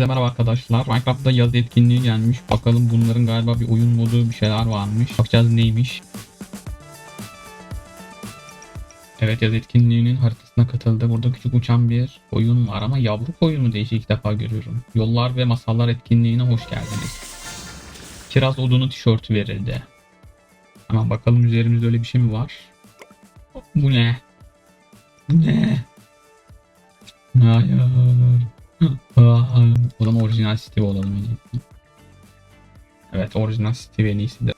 Herkese merhaba arkadaşlar. Minecraft'ta yaz etkinliği gelmiş. Bakalım bunların galiba bir oyun modu bir şeyler varmış. Bakacağız neymiş. Evet yaz etkinliğinin haritasına katıldı. Burada küçük uçan bir oyun var ama yavru koyun mu değişik ilk defa görüyorum. Yollar ve masallar etkinliğine hoş geldiniz. Kiraz odunu tişörtü verildi. Hemen bakalım üzerimizde öyle bir şey mi var? Bu ne? Bu ne? Hayır. Orijinal Steve olalım en iyisi. Evet orijinal Steve en iyisi de.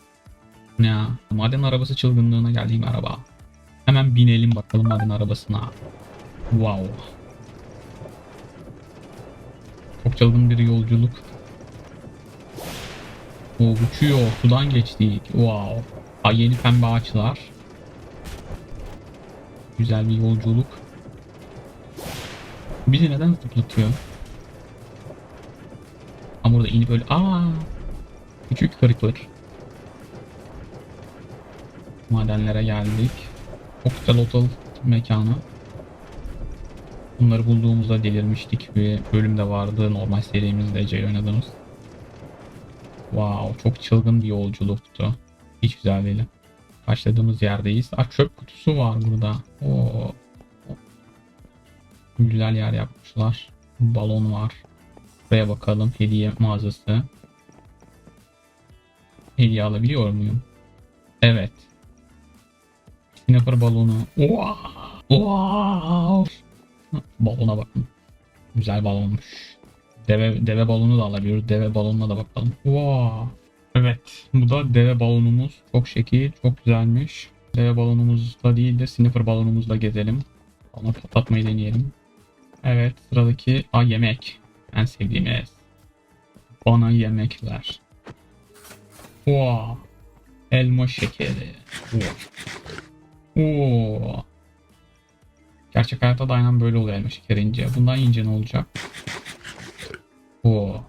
Ya maden arabası çılgınlığına geldiğim araba. Hemen binelim bakalım maden arabasına. Wow. Çok çılgın bir yolculuk. O uçuyor. Sudan geçtik. Wow. Ay yeni pembe ağaçlar. Güzel bir yolculuk. Bizi neden zıplatıyor? Burada inip böyle aa küçük kırıklar. Madenlere geldik. Oxalotl mekanı. Bunları bulduğumuzda delirmiştik. Bir bölüm de vardı normal serimizde Ece oynadığımız. Wow çok çılgın bir yolculuktu. Hiç güzel değil. Başladığımız yerdeyiz. Aa, çöp kutusu var burada. Oo. Güzel yer yapmışlar. Balon var. Buraya bakalım. Hediye mağazası. Hediye alabiliyor muyum? Evet. Snapper balonu. Wow. Wow. Balona bakın. Güzel balonmuş. Deve, deve balonu da alabiliyoruz. Deve balonuna da bakalım. Wow. Evet. Bu da deve balonumuz. Çok şekil. Çok güzelmiş. Deve balonumuzla değil de sniffer balonumuzla gezelim. Ona patlatmayı deneyelim. Evet. Sıradaki a yemek. En sevdiğimiz. Bana yemekler. Wow. Elma şekeri. Wow. Oo. Gerçek hayatta da aynen böyle oluyor elma şekeri ince. Bundan ince ne olacak? Oo.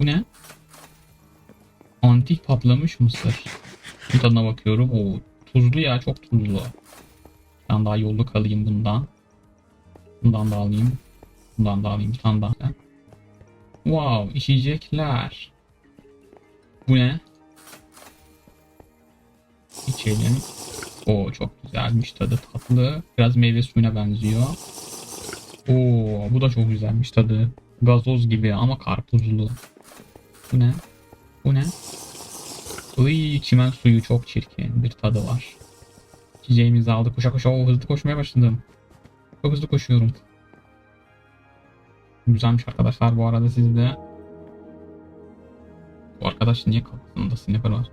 Bu ne? Antik patlamış mısır. Bir tadına bakıyorum. Oo, tuzlu ya çok tuzlu. Ben daha yolluk alayım bundan. Bundan da alayım. Bundan da alayım bir tane daha. Wow içecekler. Bu ne? İçelim. Oo çok güzelmiş tadı tatlı. Biraz meyve suyuna benziyor. Oo bu da çok güzelmiş tadı. Gazoz gibi ama karpuzlu. Bu ne? Bu ne? Iy, çimen suyu çok çirkin bir tadı var. İçeceğimizi aldık. Koşa koşa Oo, hızlı koşmaya başladım. Çok hızlı koşuyorum. Güzelmiş arkadaşlar bu arada sizde. Bu arkadaş niye kafasında sniper var?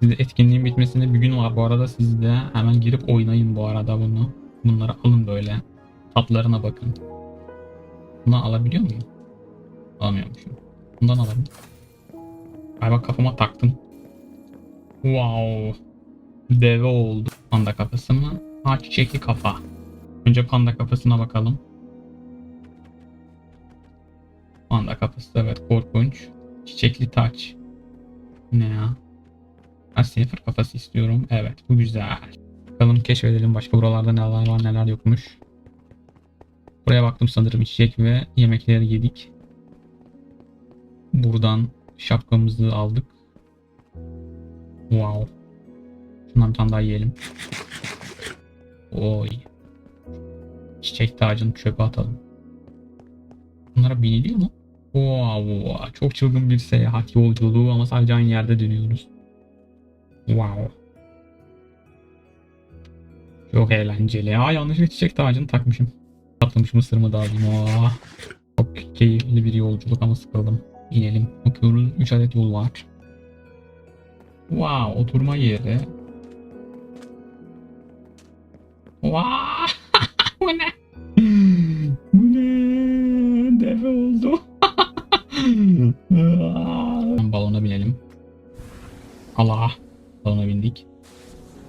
Sizde etkinliğin bitmesine bir gün var bu arada. Siz de hemen girip oynayın bu arada bunu. Bunları alın böyle. Tatlarına bakın. Bundan alabiliyor muyum? Alamıyormuşum. Bundan alalım. Galiba kafama taktım. Wow. Deve oldu. Panda kafası mı? Ha çiçekli kafa. Önce panda kafasına bakalım. Panda kafası evet korkunç. Çiçekli taç. Ne ya? Ha kafası istiyorum. Evet bu güzel. Bakalım keşfedelim başka buralarda neler var neler yokmuş. Buraya baktım sanırım içecek ve yemekleri yedik. Buradan şapkamızı aldık. Wow. Şundan bir tane daha yiyelim. Oy. Çiçek tacını çöpe atalım. Bunlara biniliyor mu? Wow, çok çılgın bir seyahat yolculuğu ama sadece aynı yerde dönüyoruz. Wow. Çok eğlenceli. Aa yanlışlıkla çiçek tacını takmışım. Patlamış mısırımı da alayım. Aa, çok keyifli bir yolculuk ama sıkıldım. İnelim. Bakıyoruz 3 adet yol var. Wow oturma yeri. Wow. Balona binelim. Allah. Balona bindik.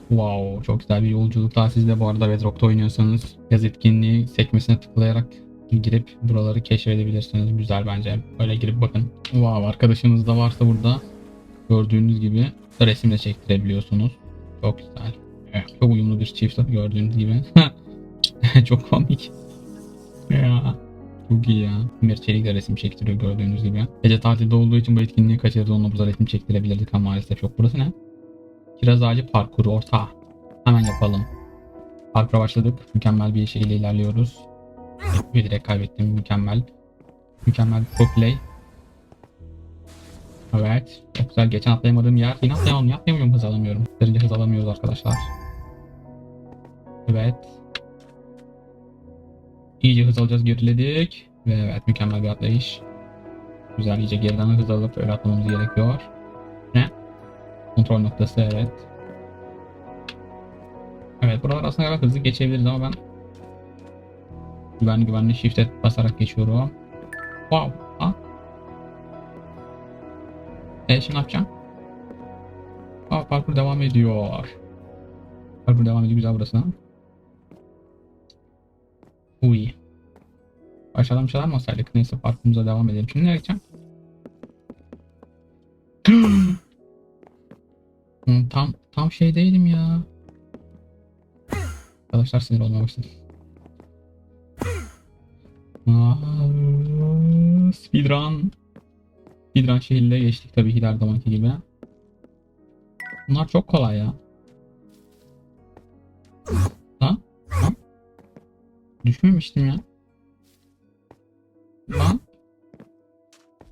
Wow çok güzel bir yolculuk daha siz bu arada Bedrock'ta oynuyorsanız yaz etkinliği sekmesine tıklayarak girip buraları keşfedebilirsiniz. Güzel bence. Öyle girip bakın. Wow arkadaşınız da varsa burada gördüğünüz gibi resim de çektirebiliyorsunuz. Çok güzel. Evet, çok uyumlu bir çift gördüğünüz gibi. çok komik. Ya. Çok iyi ya. Emir Çelik de resim çektiriyor gördüğünüz gibi. Gece tatilde olduğu için bu etkinliği kaçırdı. Onunla burada resim çektirebilirdik ama maalesef yok. Burası ne? Kiraz ağacı parkuru orta. Hemen yapalım. Parkura başladık. Mükemmel bir şekilde ilerliyoruz. Bir direkt kaybettim. Mükemmel. Mükemmel bir play. Evet. Çok güzel. Geçen atlayamadığım yer. Yine atlayamam. Atlayamıyorum. Hız alamıyorum. Derince hız alamıyoruz arkadaşlar. Evet. İyice hız alacağız. Geriledik. Ve evet. Mükemmel bir atlayış. Güzel. iyice geriden hız alıp öyle atlamamız gerekiyor. Ne? Kontrol noktası. Evet. Evet. Buralar aslında kadar hızlı geçebiliriz ama ben güvenli güvenli shift'e basarak geçiyorum. Wow. Ha? E şimdi ne yapacağım? Aa parkur devam ediyor. Parkur devam ediyor güzel burası. Uy. Aşağıdan bir şeyler mi alsaydık? Neyse parkurumuza devam edelim. Şimdi nereye gideceğim? Hmm, tam tam şey değilim ya. Arkadaşlar sinir olmaya başladı. Speedrun. Speedrun şehirle geçtik tabii ki her zamanki gibi. Bunlar çok kolay ya. Lan? Lan? Düşmemiştim ya.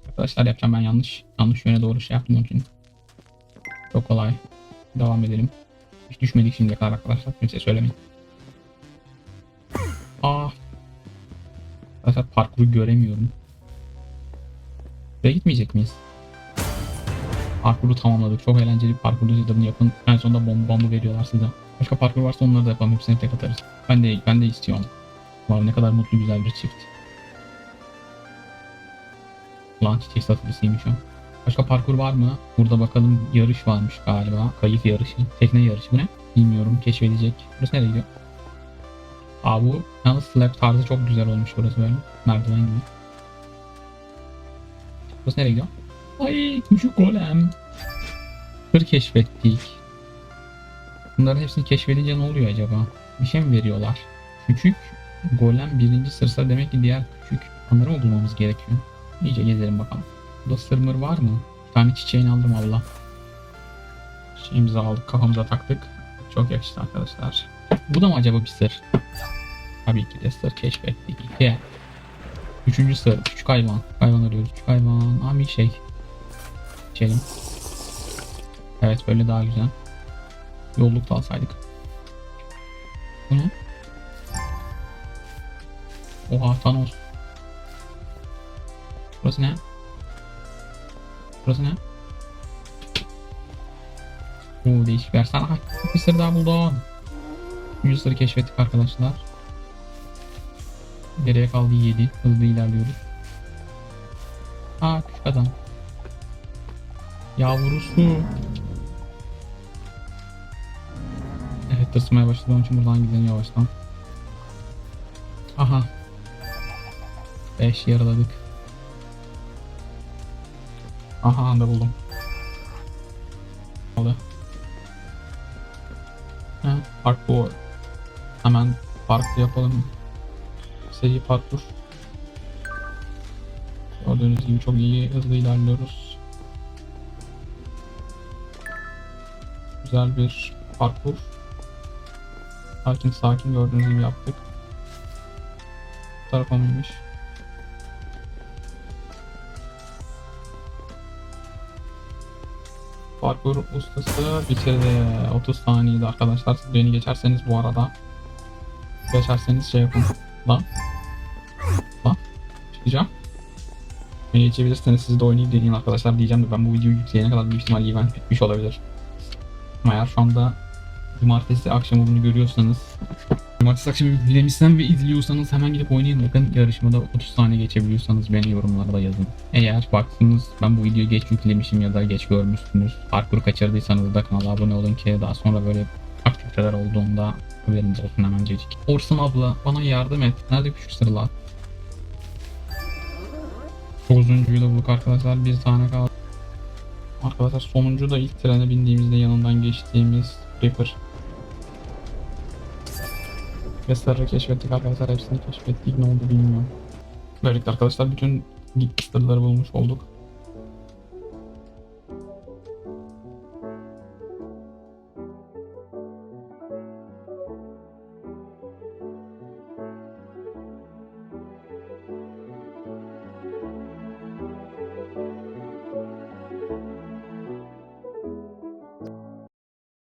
Arkadaşlar yapacağım ben yanlış. Yanlış yöne doğru şey yaptım onun için. Çok kolay. Devam edelim. Hiç düşmedik şimdiye kadar arkadaşlar. Kimseye söylemeyin. Ah. Arkadaşlar parkuru göremiyorum. Buraya gitmeyecek miyiz? Parkuru tamamladık. Çok eğlenceli bir parkurdu. Siz yapın. En sonunda bomba bomba veriyorlar size. Başka parkur varsa onları da yapalım. Hepsini tek atarız. Ben de ben de istiyorum. Wow, ne kadar mutlu güzel bir çift. Ulan çiçek satıcısıymış o. Başka parkur var mı? Burada bakalım yarış varmış galiba. Kayık yarışı. Tekne yarışı bu ne? Bilmiyorum. Keşfedecek. Burası nereye gidiyor? Aa bu yalnız slab tarzı çok güzel olmuş burası böyle. Merdiven gibi. Burası nereye gidiyor? Ay küçük golem. Hır keşfettik. Bunların hepsini keşfedince ne oluyor acaba? Bir şey mi veriyorlar? Küçük golem birinci sırsa demek ki diğer küçük onları mı bulmamız gerekiyor? İyice gezelim bakalım. Burada sırmır var mı? Bir tane çiçeğini aldım Allah. Şeyimizi aldık kafamıza taktık. Çok yakıştı arkadaşlar. Bu da mı acaba bir sır? Tabii ki de sır keşfettik. İki. Üçüncü sır. Küçük hayvan. Hayvan arıyoruz. Küçük hayvan. Aa bir şey. İçelim. Evet böyle daha güzel. Yolluk da alsaydık. Bu ne? Oha Thanos. Burası ne? Burası ne? Oo değişik bir. Sana bir sır daha buldum. Üçüncü sırrı keşfettik arkadaşlar. Geriye kaldı 7. Hızlı ilerliyoruz. Aa küçük adam. Yavrusu. Evet tırsmaya başladı onun için buradan gidelim yavaştan. Aha. 5 yaraladık. Aha anda buldum. Aldı. He, parkur. Hemen parkur yapalım. Seri parkur. Gördüğünüz gibi çok iyi hızlı ilerliyoruz. Güzel bir parkur. Sakin sakin gördüğünüz gibi yaptık. Bu tarafa mıymış? Parkur ustası bitirdi. 30 saniyede arkadaşlar. Siz beni geçerseniz bu arada. Geçerseniz şey yapın. Lan. Lan. Çıkacağım. Beni geçebilirseniz siz de oynayıp deneyin arkadaşlar diyeceğim de ben bu videoyu yükleyene kadar büyük ihtimalle event bitmiş olabilir. Ama eğer şu anda cumartesi akşamı bunu görüyorsanız Cumartesi akşamı yüklemişsem ve izliyorsanız hemen gidip oynayın bakın yarışmada 30 saniye geçebiliyorsanız beni yorumlarda yazın. Eğer baktınız ben bu videoyu geç yüklemişim ya da geç görmüşsünüz parkuru kaçırdıysanız da kanala abone olun ki daha sonra böyle aktiviteler olduğunda haberiniz olsun hemencecik. Orsun abla bana yardım et. Nerede küçük sırlar? Dokuzuncuyu da bulduk arkadaşlar. Bir tane kaldı. Arkadaşlar sonuncu da ilk trene bindiğimizde yanından geçtiğimiz Reaper. Ve keşfettik arkadaşlar. Hepsini keşfettik. Ne oldu bilmiyorum. Böylelikle arkadaşlar bütün sırları bulmuş olduk.